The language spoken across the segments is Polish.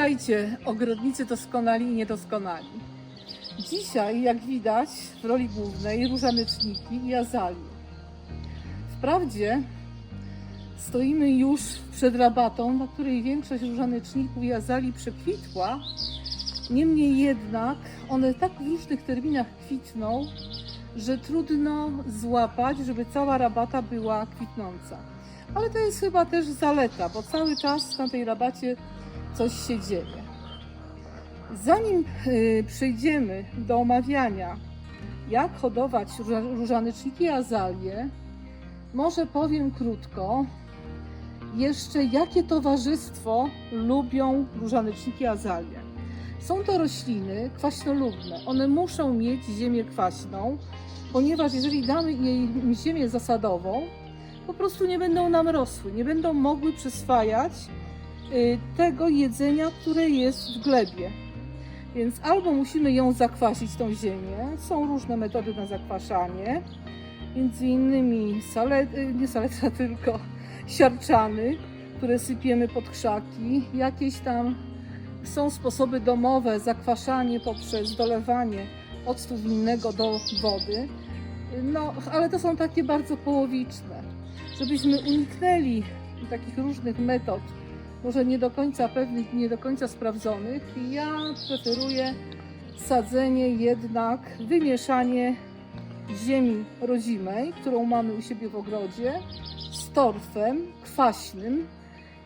Witajcie, ogrodnicy doskonali i niedoskonali. Dzisiaj, jak widać, w roli głównej różaneczniki i azalie. Wprawdzie stoimy już przed rabatą, na której większość różaneczników i azali przekwitła, niemniej jednak one tak w różnych terminach kwitną, że trudno złapać, żeby cała rabata była kwitnąca. Ale to jest chyba też zaleta, bo cały czas na tej rabacie coś się dzieje. Zanim y, przejdziemy do omawiania, jak hodować róża- różaneczniki azalie, może powiem krótko jeszcze, jakie towarzystwo lubią różaneczniki azalie. Są to rośliny kwaśnolubne. One muszą mieć ziemię kwaśną, ponieważ jeżeli damy jej ziemię zasadową, po prostu nie będą nam rosły, nie będą mogły przyswajać tego jedzenia, które jest w glebie. Więc albo musimy ją zakwasić, tą ziemię. Są różne metody na zakwaszanie. Między innymi sale, y, nie saletra, tylko siarczany, które sypiemy pod krzaki. Jakieś tam są sposoby domowe, zakwaszanie poprzez dolewanie octu winnego do wody. No, ale to są takie bardzo połowiczne. Żebyśmy uniknęli takich różnych metod, może nie do końca pewnych, nie do końca sprawdzonych, ja preferuję sadzenie jednak, wymieszanie ziemi rodzimej, którą mamy u siebie w ogrodzie, z torfem kwaśnym.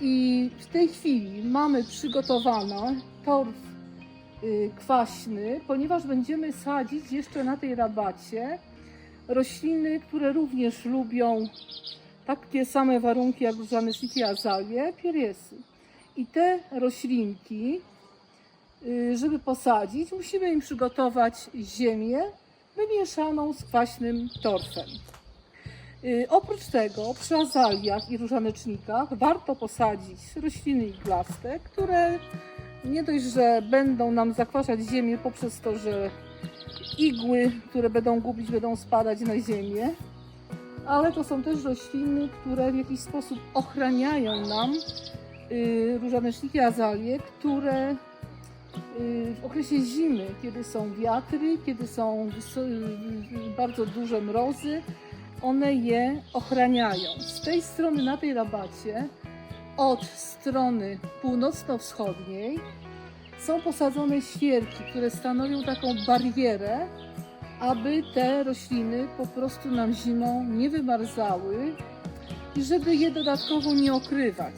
I w tej chwili mamy przygotowany torf y, kwaśny, ponieważ będziemy sadzić jeszcze na tej rabacie rośliny, które również lubią takie same warunki jak zanysniki azalie, pieriesy. I te roślinki, y, żeby posadzić, musimy im przygotować ziemię wymieszaną z kwaśnym torfem. Y, Oprócz tego przy azaliach i różanecznikach warto posadzić rośliny iglaste, które nie dość, że będą nam zakwaszać ziemię poprzez to, że igły, które będą gubić, będą spadać na ziemię, ale to są też rośliny, które w jakiś sposób ochraniają nam y, azalie, które y, w okresie zimy, kiedy są wiatry, kiedy są wys- y, bardzo duże mrozy, one je ochraniają. Z tej strony na tej rabacie, od strony północno-wschodniej, są posadzone świerki, które stanowią taką barierę, aby te rośliny po prostu nam zimą nie wymarzały i żeby je dodatkowo nie okrywać.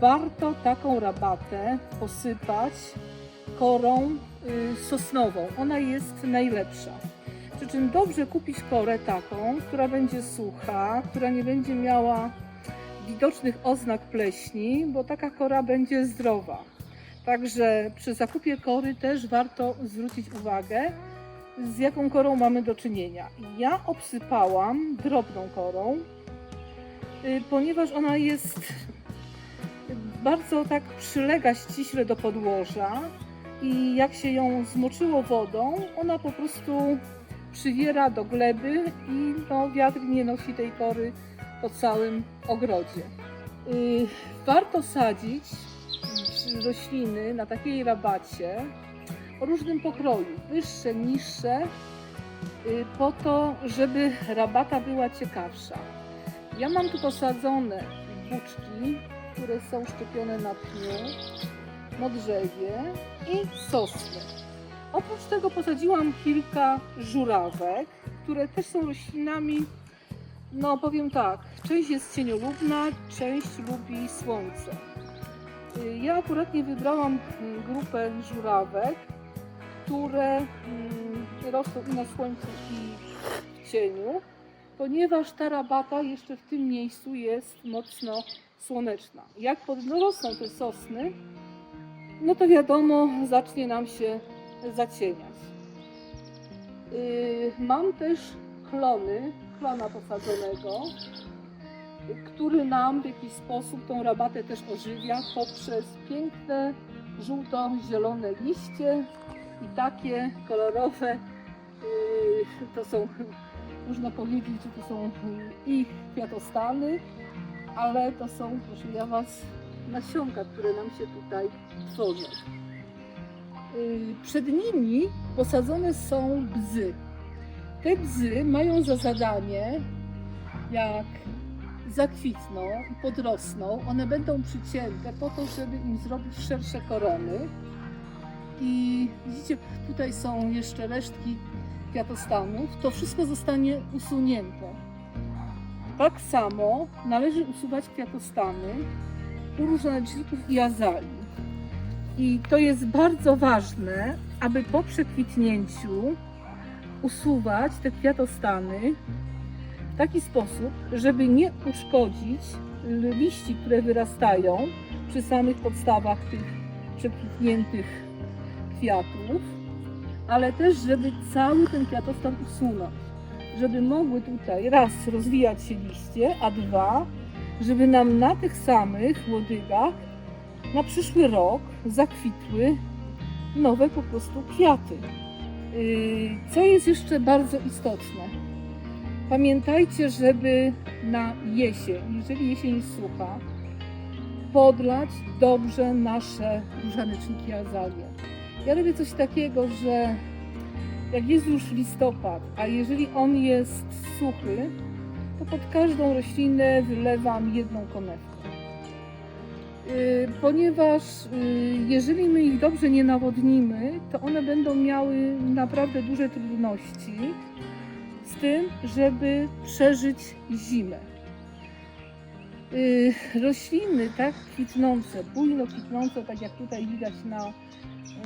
Warto taką rabatę posypać korą y, sosnową. Ona jest najlepsza. Przy czym dobrze kupić korę taką, która będzie sucha, która nie będzie miała widocznych oznak pleśni, bo taka kora będzie zdrowa. Także przy zakupie kory też warto zwrócić uwagę, z jaką korą mamy do czynienia. Ja obsypałam drobną korą, y, ponieważ ona jest bardzo tak przylega ściśle do podłoża i jak się ją zmoczyło wodą, ona po prostu przywiera do gleby i no, wiatr nie nosi tej kory po całym ogrodzie. Y, Warto sadzić rośliny na takiej rabacie o różnym pokroju, wyższe, niższe, y, po to, żeby rabata była ciekawsza. Ja mam tu posadzone buczki, które są szczepione na pniu, modrzewie i sosny. Oprócz tego posadziłam kilka żurawek, które też są roślinami, no powiem tak, część jest cieniolubna, część lubi słońce. Y, Ja akurat nie wybrałam mm, grupę żurawek, które mm, rosną i na słońcu i w cieniu. ponieważ ta rabata jeszcze w tym miejscu jest mocno słoneczna. Jak podrosną te sosny, no to wiadomo, zacznie nam się zacieniać. Yy, mam też klony, klona posadzonego, który nam w jakiś sposób tą rabatę też ożywia poprzez piękne żółto-zielone liście i takie kolorowe, yy, to są, można powiedzieć, że to są ich kwiatostany, ale to są, proszę ja Was, nasionka, które nam się tutaj tworzą. Yy, Przed nimi posadzone są bzy. Te bzy mają za zadanie, jak zakwitną i podrosną, one będą przycięte po to, żeby im zrobić szersze korony. I widzicie, tutaj są jeszcze resztki kwiatostanów. To wszystko zostanie usunięte. Tak samo należy usuwać kwiatostany u różańczników i azalii. I to jest bardzo ważne, aby po przekwitnięciu usuwać te kwiatostany w taki sposób, żeby nie uszkodzić liści, które wyrastają przy samych podstawach tych przekwitniętych kwiatów, ale też, żeby cały ten kwiatostan usunąć, żeby mogły tutaj raz rozwijać się liście, a dwa, żeby nam na tych samych łodygach na przyszły rok zakwitły nowe po prostu kwiaty. Yy, Co jest jeszcze bardzo istotne? Pamiętajcie, żeby na jesień, jeżeli jesień jest sucha, podlać dobrze nasze różaneczniki azalie. Ja robię coś takiego, że jak jest już listopad, a jeżeli on jest suchy, to pod każdą roślinę wylewam jedną konewkę. Y, Ponieważ y, jeżeli my ich dobrze nie nawodnimy, to one będą miały naprawdę duże trudności z tym, żeby przeżyć zimę. Y, Rośliny tak kwitnące, bujno kwitnące, tak jak tutaj widać na,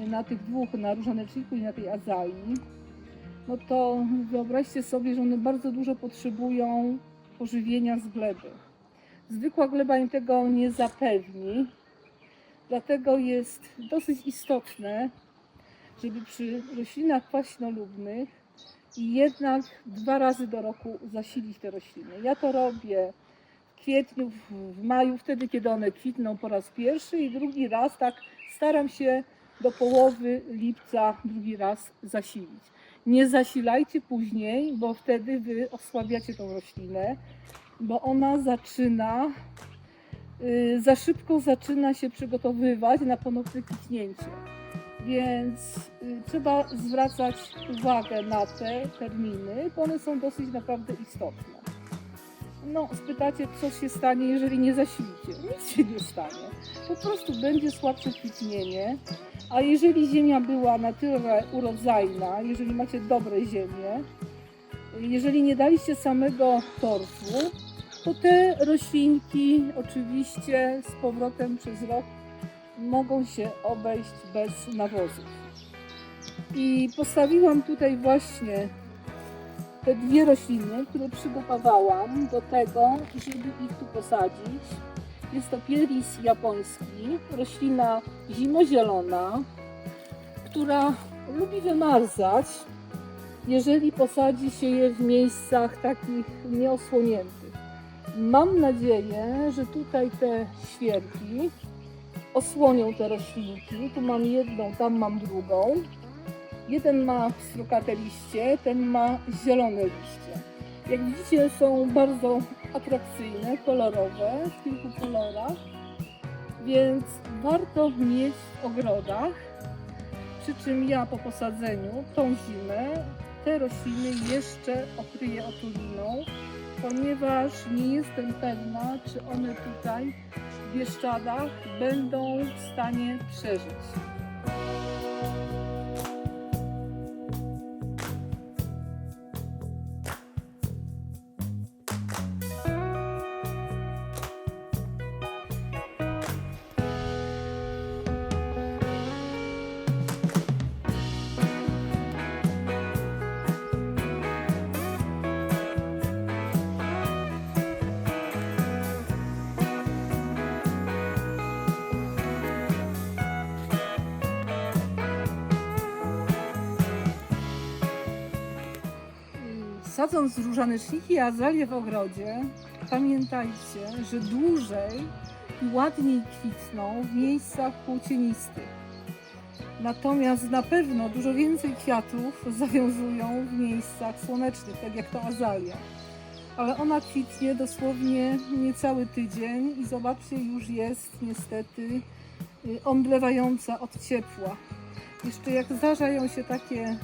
na tych dwóch, na różaneczniku i na tej azalii, no to wyobraźcie sobie, że one bardzo dużo potrzebują pożywienia z gleby. Zwykła gleba im tego nie zapewni, dlatego jest dosyć istotne, żeby przy roślinach kwaśnolubnych jednak dwa razy do roku zasilić te rośliny. Ja to robię w kwietniu, w maju, wtedy kiedy one kwitną po raz pierwszy i drugi raz, tak staram się do połowy lipca drugi raz zasilić. Nie zasilajcie później, bo wtedy wy osłabiacie tą roślinę, bo ona zaczyna, y, za szybko zaczyna się przygotowywać na ponowne kwitnięcie. Więc y, trzeba zwracać uwagę na te terminy, bo one są dosyć naprawdę istotne. No, spytacie, co się stanie, jeżeli nie zasilicie. Nic się nie stanie. Po prostu będzie słabsze kwitnienie, a jeżeli ziemia była na tyle urodzajna, jeżeli macie dobre ziemie, jeżeli nie daliście samego torfu, to te roślinki oczywiście z powrotem przez rok mogą się obejść bez nawozów. I postawiłam tutaj właśnie te dwie rośliny, które przygotowałam do tego, żeby ich tu posadzić. Jest to pieris japoński, roślina zimozielona, która lubi wymarzać, jeżeli posadzi się je w miejscach takich nieosłoniętych. Mam nadzieję, że tutaj te świerki osłonią te roślinki. Tu mam jedną, tam mam drugą. Jeden ma strukate liście, ten ma zielone liście. Jak widzicie są bardzo atrakcyjne, kolorowe, w kilku kolorach, więc warto mieć w ogrodach. Przy czym ja po posadzeniu tą zimę te rośliny jeszcze okryję otuliną, ponieważ nie jestem pewna, czy one tutaj w Bieszczadach będą w stanie przeżyć. Sadząc różaneczniki i azalie w ogrodzie, pamiętajcie, że dłużej i ładniej kwitną w miejscach płócienistych. Natomiast na pewno dużo więcej kwiatów zawiązują w miejscach słonecznych, tak jak to azalia. Ale ona kwitnie dosłownie niecały tydzień i zobaczcie, już jest niestety y, omdlewająca od ciepła. Jeszcze jak zdarzają się takie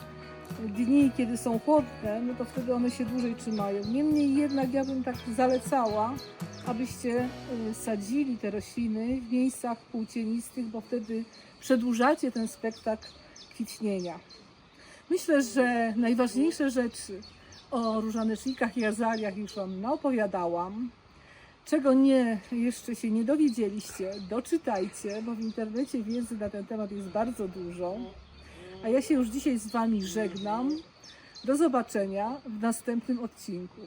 dni, kiedy są chłodne, no to wtedy one się dłużej trzymają. Niemniej jednak ja bym tak zalecała, abyście y, sadzili te rośliny w miejscach płócienistych, bo wtedy przedłużacie ten spektakl kwitnienia. Myślę, że najważniejsze rzeczy o różanecznikach i azaliach już Wam naopowiadałam. Czego nie, jeszcze się nie dowiedzieliście, doczytajcie, bo w internecie wiedzy na ten temat jest bardzo dużo. A ja się już dzisiaj z Wami żegnam. Do zobaczenia w następnym odcinku.